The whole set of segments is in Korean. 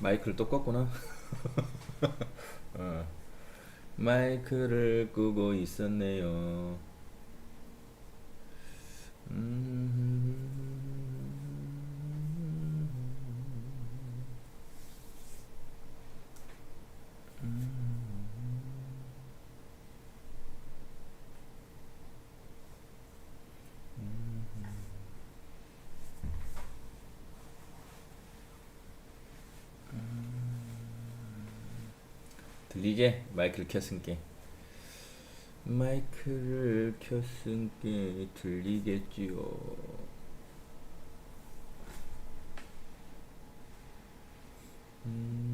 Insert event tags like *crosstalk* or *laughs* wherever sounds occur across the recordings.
마이크를 또 껐구나. *laughs* 어. 마이크를 끄고 있었네요. 음. 들리게 마이크를 켰으니까 마이크를 켰으니까 들리겠지요. 음.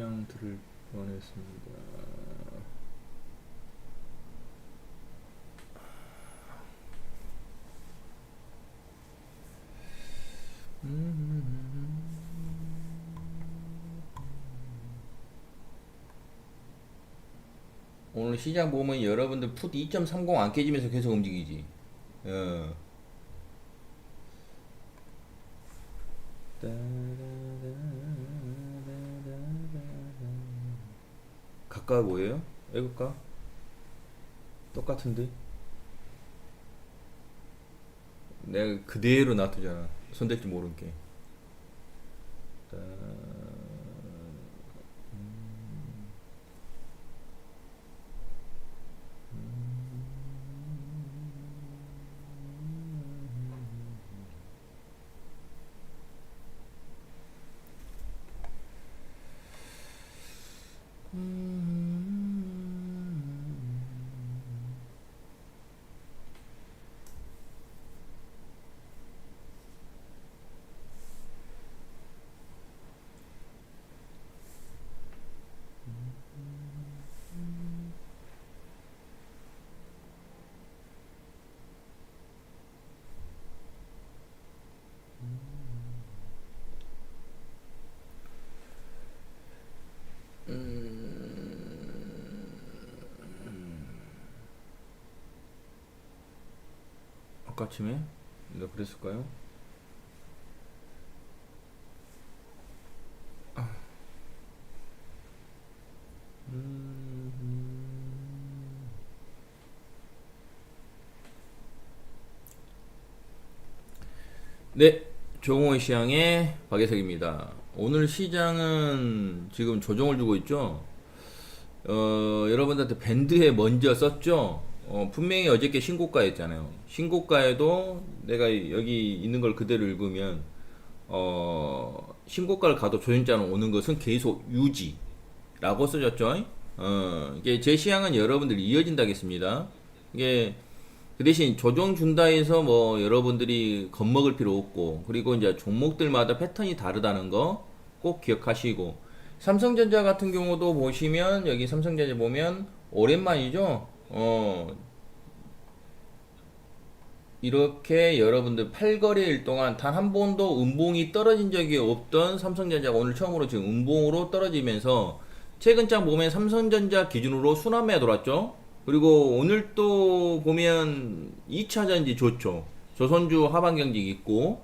시향 들을 뻔했습니다. 오늘 시장 보면 여러분들 풋 2.30 안 깨지면서 계속 움직이지. 어. 가까워 보여요? 애국가? 똑같은데? 내가 그대로 놔두잖아. 손댈 줄 모르게. 아까쯤에? 내가 그랬을까요? 아. 음. 네, 종호 시장의 박예석입니다. 오늘 시장은 지금 조정을 주고 있죠. 어, 여러분들한테 밴드에 먼저 썼죠. 어, 분명히 어저께 신고가였잖아요. 신고가에도 내가 여기 있는 걸 그대로 읽으면 어, 신고가를 가도 조정자는 오는 것은 계속 유지라고 써졌죠. 어, 이게 제 시향은 여러분들이 이어진다겠습니다. 이게 그 대신 조정 준다 해서 뭐 여러분들이 겁먹을 필요 없고 그리고 이제 종목들마다 패턴이 다르다는 거 꼭 기억하시고 삼성전자 같은 경우도 보시면 여기 삼성전자 보면 오랜만이죠. 어 이렇게 여러분들 팔거래일 동안 단 한 번도 음봉이 떨어진 적이 없던 삼성전자가 오늘 처음으로 지금 음봉으로 떨어지면서 최근 장 보면 삼성전자 기준으로 순환매가 돌았죠. 그리고 오늘 또 보면 2차 전지 좋죠. 조선주 하반 경직 있고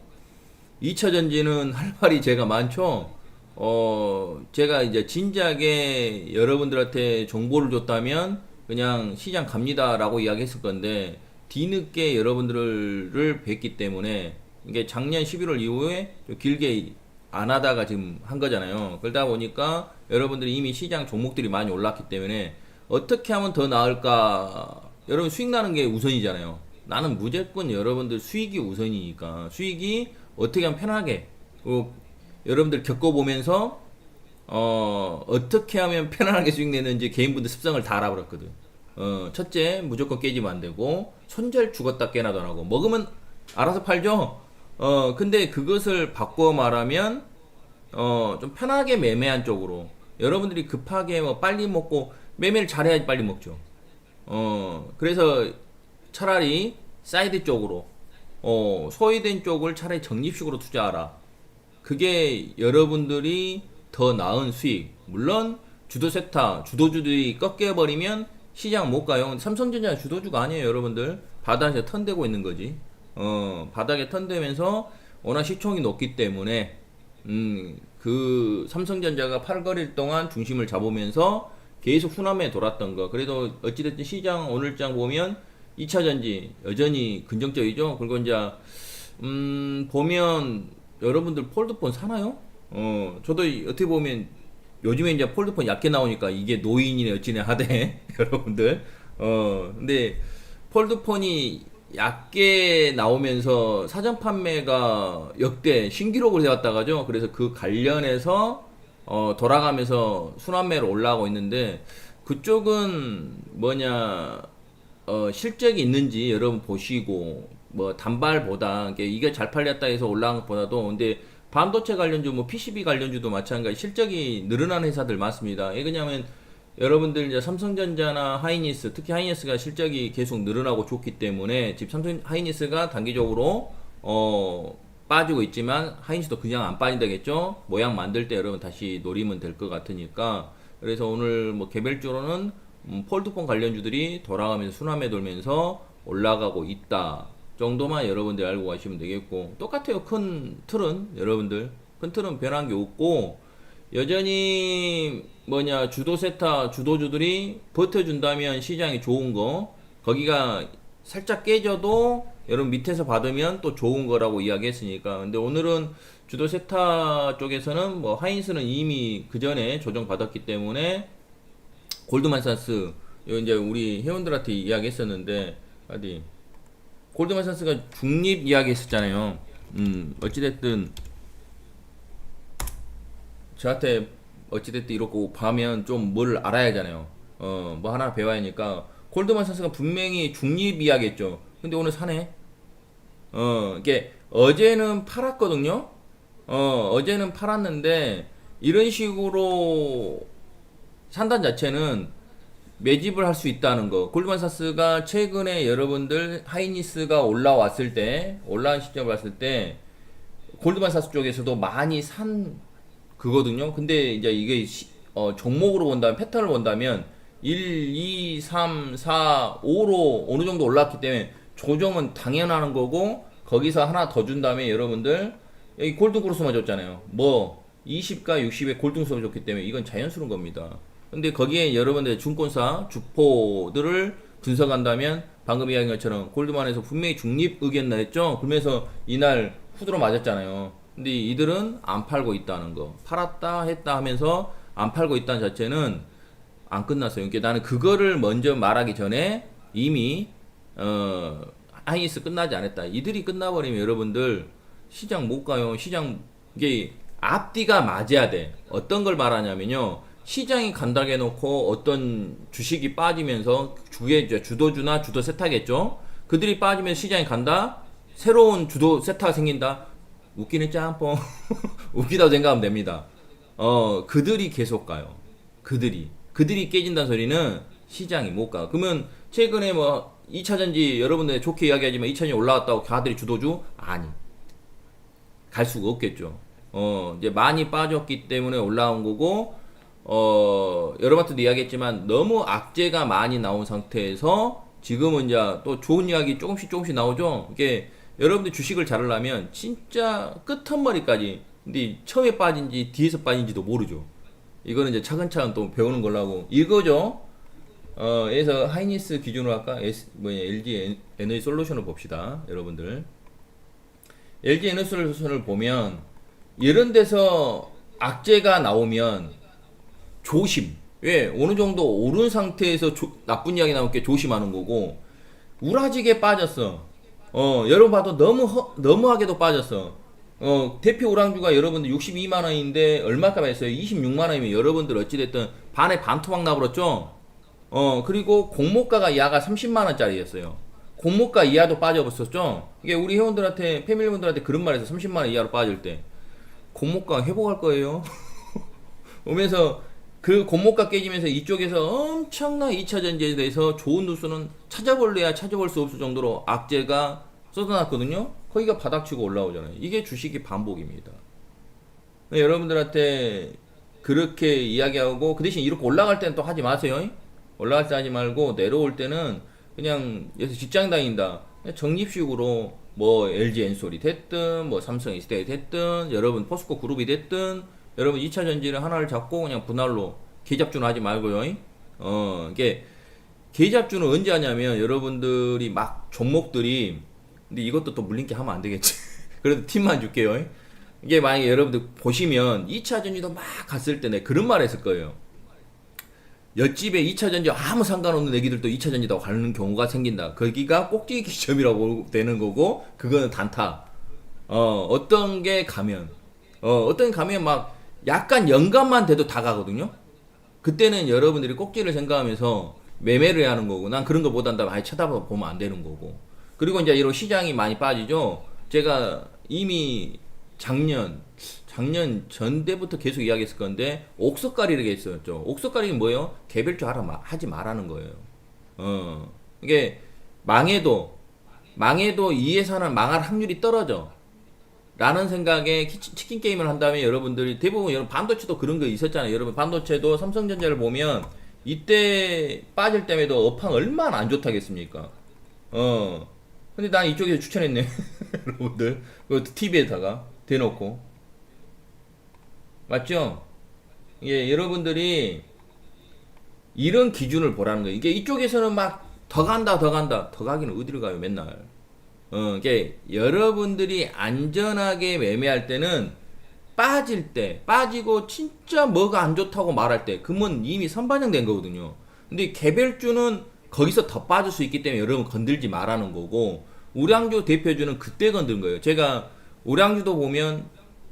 2차 전지는 할 말이 제가 많죠. 어, 제가 이제 진작에 여러분들한테 정보를 줬다면 그냥 시장 갑니다라고 이야기했을 건데 뒤늦게 여러분들을 뵀기 때문에 이게 작년 11월 이후에 좀 길게 안 하다가 지금 한 거잖아요. 그러다 보니까 여러분들이 이미 시장 종목들이 많이 올랐기 때문에 어떻게 하면 더 나을까? 여러분 수익 나는 게 우선이잖아요. 나는 무조건 여러분들 수익이 우선이니까 수익이 어떻게 하면 편하게 그리고 여러분들 겪어보면서 어, 어떻게 하면 편안하게 수익 내는지 개인분들 습성을 다 알아버렸거든. 어, 첫째, 무조건 깨지면 안 되고, 손절 죽었다 하고, 먹으면 알아서 팔죠? 어, 근데 그것을 바꿔 말하면, 어, 좀 편하게 매매한 쪽으로. 여러분들이 급하게 뭐 빨리 먹고, 매매를 잘해야지 빨리 먹죠. 어, 그래서 차라리 사이드 쪽으로, 어, 소외된 쪽을 차라리 적립식으로 투자하라. 그게 여러분들이 더 나은 수익. 물론 주도 세타, 주도주들이 꺾여 버리면 시장 못 가요. 삼성전자 주도주가 아니에요, 여러분들. 바닥에 턴대고 있는 거지. 어, 바닥에 턴대면서 워낙 시총이 높기 때문에 음, 그 삼성전자가 8거래일 동안 중심을 잡으면서 계속 순환에 돌았던 거. 그래도 어찌됐든 시장 오늘장 보면 2차 전지 여전히 긍정적이죠. 그리고 이제 음, 보면 여러분들 폴드폰 사나요? 어, 저도 이- 어떻게 보면 요즘에 이제 폴드폰 얕게 나오니까 이게 노인이네 어찌네 하대 *laughs* 여러분들. 어, 근데 폴드폰이 얕게 나오면서 사전 판매가 역대 신기록을 세웠다가죠. 그래서 그 관련해서 어, 돌아가면서 순환매로 올라가고 있는데 그쪽은 뭐냐 어, 실적이 있는지 여러분 보시고 뭐 단발보다 이게 잘 팔렸다 해서 올라간 것보다도 근데 반도체 관련주 뭐 PCB 관련주도 마찬가지 실적이 늘어나는 회사들 많습니다. 이게 그냐면 여러분들 이제 삼성전자나 하이니스 특히 하이니스가 실적이 계속 늘어나고 좋기 때문에 지금 삼성 하이니스가 단기적으로 어 빠지고 있지만 하이니스도 그냥 안 빠진다겠죠. 모양 만들 때 여러분 다시 노리면 될 것 같으니까 그래서 오늘 뭐 개별적으로는 음, 폴드폰 관련주들이 돌아가면서 순환매 돌면서 올라가고 있다 정도만 여러분들 알고 가시면 되겠고 똑같아요. 큰 틀은 여러분들. 큰 틀은 변한 게 없고 여전히 뭐냐 주도 세타 주도주들이 버텨준다면 시장이 좋은 거 거기가 살짝 깨져도 여러분 밑에서 받으면 또 좋은 거라고 이야기했으니까. 근데 오늘은 주도 세타 쪽에서는 뭐 하인스는 이미 그 전에 조정 받았기 때문에 골드만사스 이제 우리 회원들한테 이야기했었는데 어디 골드만사스가 중립 이야기 했었잖아요. 음 어찌됐든 저한테 어찌됐든 이렇고 봐면 좀 뭘 알아야 하잖아요. 어, 뭐 하나 배워야 하니까 골드만 사스가 분명히 중립 이야기 했죠. 근데 오늘 사네. 어, 이게 어제는 팔았거든요. 어, 어제는 팔았는데 이런 식으로 산단 자체는 매집을 할 수 있다는 거. 골드만사스가 최근에 여러분들 하이니스가 올라왔을 때, 올라온 시점을 봤을 때, 골드만사스 쪽에서도 많이 산 그거든요. 근데 이제 이게 시- 어, 종목으로 본다면 패턴을 본다면 1, 2, 3, 4, 5로 어느 정도 올랐기 때문에 조정은 당연한 거고 거기서 하나 더 준 다음에 여러분들 여기 골든크로스만 줬잖아요. 뭐 20과 60에 골든크로스 줬기 때문에 이건 자연스러운 겁니다. 근데 거기에 여러분들 증권사 주포들을 분석한다면 방금 이야기한 것처럼 골드만에서 분명히 중립 의견 냈죠. 그러면서 이날 후드로 맞았잖아요. 근데 이들은 안 팔고 있다는 거. 팔았다 했다 하면서 안 팔고 있다는 자체는 안 끝났어요. 그러니까 나는 그거를 먼저 말하기 전에 이미 어 하이니스 끝나지 않았다. 이들이 끝나버리면 여러분들 시장 못 가요. 시장 이게 앞뒤가 맞아야 돼. 어떤 걸 말하냐면요. 시장이 간다고 해놓고 어떤 주식이 빠지면서 주의 주도주나 주도 세타겠죠. 그들이 빠지면 시장이 간다. 새로운 주도 세타가 생긴다. 웃기는 짬뽕. *laughs* 웃기다고 생각하면 됩니다. 어, 그들이 계속 가요. 그들이. 그들이 깨진다는 소리는 시장이 못 가. 그러면 최근에 뭐 2차 전지 여러분들 좋게 이야기하지만 2차 전지 올라왔다고 걔들이 주도주? 아니. 갈 수가 없겠죠. 어, 이제 많이 빠졌기 때문에 올라온 거고, 어, 여러분한테도 이야기했지만 너무 악재가 많이 나온 상태에서 지금은 이제 또 좋은 이야기 조금씩 조금씩 나오죠. 이게 여러분들 주식을 잘하려면 진짜 끝머리까지 근데 처음에 빠진지 뒤에서 빠진지도 모르죠. 이거는 이제 차근차근 또 배우는 걸로 하고 이거죠. 어, 그래서 하이니스 기준으로 할까? S, 뭐냐, LG 에너지 솔루션을 봅시다. 여러분들. LG 에너지 솔루션을 보면 이런 데서 악재가 나오면 조심. 왜? 어느 정도 오른 상태에서 조- 나쁜 이야기 나올 게 조심하는 거고 우라지게 빠졌어. 어, 여러분 봐도 너무 허, 너무하게도 빠졌어. 어, 대표 우랑주가 여러분들 62만 원인데 얼마값 했어요? 26만 원이면 여러분들 어찌 됐든 반에 반 토막 나버렸죠? 어, 그리고 공모가가 이하가 30만 원짜리였어요. 공모가 이하도 빠져버렸었죠? 이게 우리 회원들한테, 패밀리분들한테 그런 말 해서 30만 원 이하로 빠질 때 공모가 회복할 거예요. *laughs* 오면서 그 공모가 깨지면서 이쪽에서 엄청난 2차 전지에 대해서 좋은 뉴스는 찾아볼래야 찾아볼 수 없을 정도로 악재가 쏟아났거든요. 거기가 바닥치고 올라오잖아요. 이게 주식이 반복입니다. 네, 여러분들한테 그렇게 이야기하고 그 대신 이렇게 올라갈 때는 또 하지 마세요. 올라갈 때 하지 말고 내려올 때는 그냥 여기서 직장 다닌다. 그냥 적립식으로 뭐 LG 엔솔이 됐든 뭐 삼성 이스테이 됐든 여러분 포스코 그룹이 됐든 여러분 2차 전지를 하나를 잡고 그냥 분할로 계잡주는 하지 말고요. 어, 이게 계잡주는 언제 하냐면 여러분들이 막 종목들이 근데 이것도 또 물린게 하면 안 되겠지. *laughs* 그래도 팁만 줄게요. 이게 만약에 여러분들 보시면 2차 전지도 막 갔을 때 내가 그런 말 했을 거예요. 옆집에 2차 전지 아무 상관없는 애기들도 2차 전지다고 가는 경우가 생긴다. 거기가 꼭지기 기점이라고 되는 거고 그거는 단타. 어, 어떤 게 가면 어, 어떤 게 가면 막 약간 연감만 돼도 다 가거든요. 그때는 여러분들이 꼭지를 생각하면서 매매를 하는 거고 난 그런 거 못한다 많이 쳐다보면 안 되는 거고. 그리고 이제 이런 시장이 많이 빠지죠. 제가 이미 작년 작년 전대부터 계속 이야기했을 건데 옥석가리라고 했었죠. 옥석가리는 뭐예요? 개별주 하라 마- 하지 말라는 거예요. 어. 이게 망해도 망해도 이 회사는 망할 확률이 떨어져 라는 생각에 키- 치킨 게임을 한다면 여러분들이 대부분 여러분 반도체도 그런 거 있었잖아요. 여러분 반도체도 삼성전자를 보면 이때 빠질 때에도 업황 얼마나 안 좋다겠습니까? 어. 근데 난 이쪽에서 추천했네. *laughs* 여러분들. 그것도 TV에다가 대놓고. 맞죠? 예, 여러분들이 이런 기준을 보라는 거예요. 이게 이쪽에서는 막 더 간다, 더 간다. 더 가기는 어디로 가요, 맨날. 어, 이게 여러분들이 안전하게 매매할 때는 빠질 때, 빠지고 진짜 뭐가 안 좋다고 말할 때, 그러면 이미 선반영된 거거든요. 근데 개별주는 거기서 더 빠질 수 있기 때문에 여러분 건들지 말라는 거고, 우량주 대표주는 그때 건든 거예요. 제가 우량주도 보면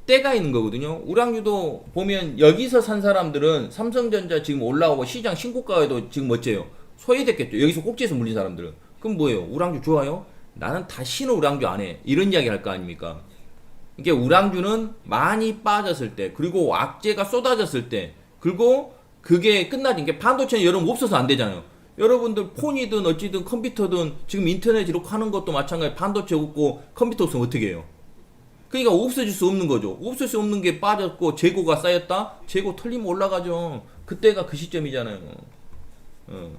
때가 있는 거거든요. 우량주도 보면 여기서 산 사람들은 삼성전자 지금 올라오고 시장 신고가에도 지금 멋져요. 소외됐겠죠. 여기서 꼭지에서 물린 사람들은. 그럼 뭐예요? 우량주 좋아요? 나는 다시는 우량주 안 해. 이런 이야기 할 거 아닙니까? 이게 우량주는 많이 빠졌을 때, 그리고 악재가 쏟아졌을 때, 그리고 그게 끝나지. 이게 반도체는 여러분 없어서 안 되잖아요. 여러분들 폰이든 어찌든 컴퓨터든 지금 인터넷 이렇게 하는 것도 마찬가지 반도체 없고 컴퓨터 없으면 어떻게 해요? 그러니까 없어질 수 없는 거죠. 없을 수 없는 게 빠졌고 재고가 쌓였다? 재고 털리면 올라가죠. 그때가 그 시점이잖아요. 어.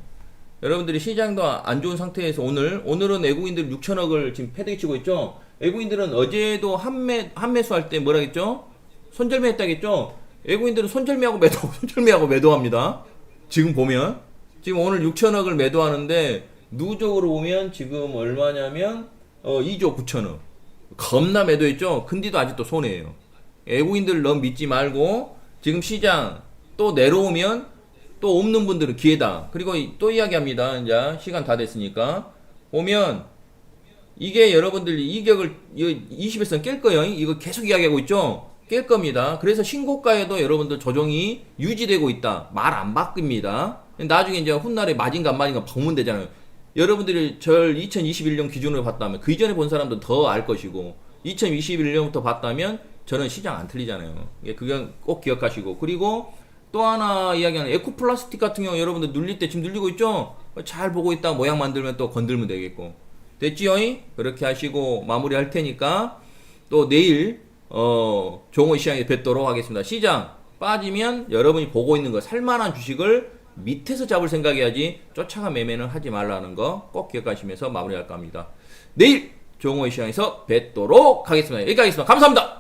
여러분들이 시장도 안 좋은 상태에서 오늘 오늘은 외국인들 6천억을 지금 패대기 치고 있죠. 외국인들은 어제도 한매 한매수 할 때 뭐라 했죠? 손절매 했다겠죠. 외국인들은 손절매하고 매도 *laughs* 손절매하고 매도합니다. 지금 보면 지금 오늘 6천억을 매도하는데 누적으로 보면 지금 얼마냐면 어 2조 9천억. 겁나 매도했죠. 근데도 아직도 손해예요. 외국인들 너무 믿지 말고 지금 시장 또 내려오면 또 없는 분들은 기회다. 그리고 이- 또 이야기합니다. 이제 시간 다 됐으니까 보면 이게 여러분들 이격을 20에서 깰 거예요. 이거 계속 이야기하고 있죠. 깰 겁니다. 그래서 신고가에도 여러분들 조정이 유지되고 있다. 말 안 바뀝니다. 나중에 이제 훗날에 마진가 안 마진가 보면 되잖아요. 여러분들이 절 2021년 기준으로 봤다면 그 이전에 본 사람도 더 알 것이고 2021년부터 봤다면 저는 시장 안 틀리잖아요. 예, 그건 꼭 기억하시고 그리고 또 하나 이야기하는 에코 플라스틱 같은 경우 여러분들 눌릴 때 지금 눌리고 있죠? 잘 보고 있다 모양 만들면 또 건들면 되겠고 됐지요? 그렇게 하시고 마무리 할 테니까 또 내일 어 종호 시장에 뵙도록 하겠습니다. 시장 빠지면 여러분이 보고 있는 거 살만한 주식을 밑에서 잡을 생각해야지 쫓아가 매매는 하지 말라는 거 꼭 기억하시면서 마무리할까 합니다. 내일 종호 시장에서 뵙도록 하겠습니다. 여기까지 하겠습니다. 감사합니다.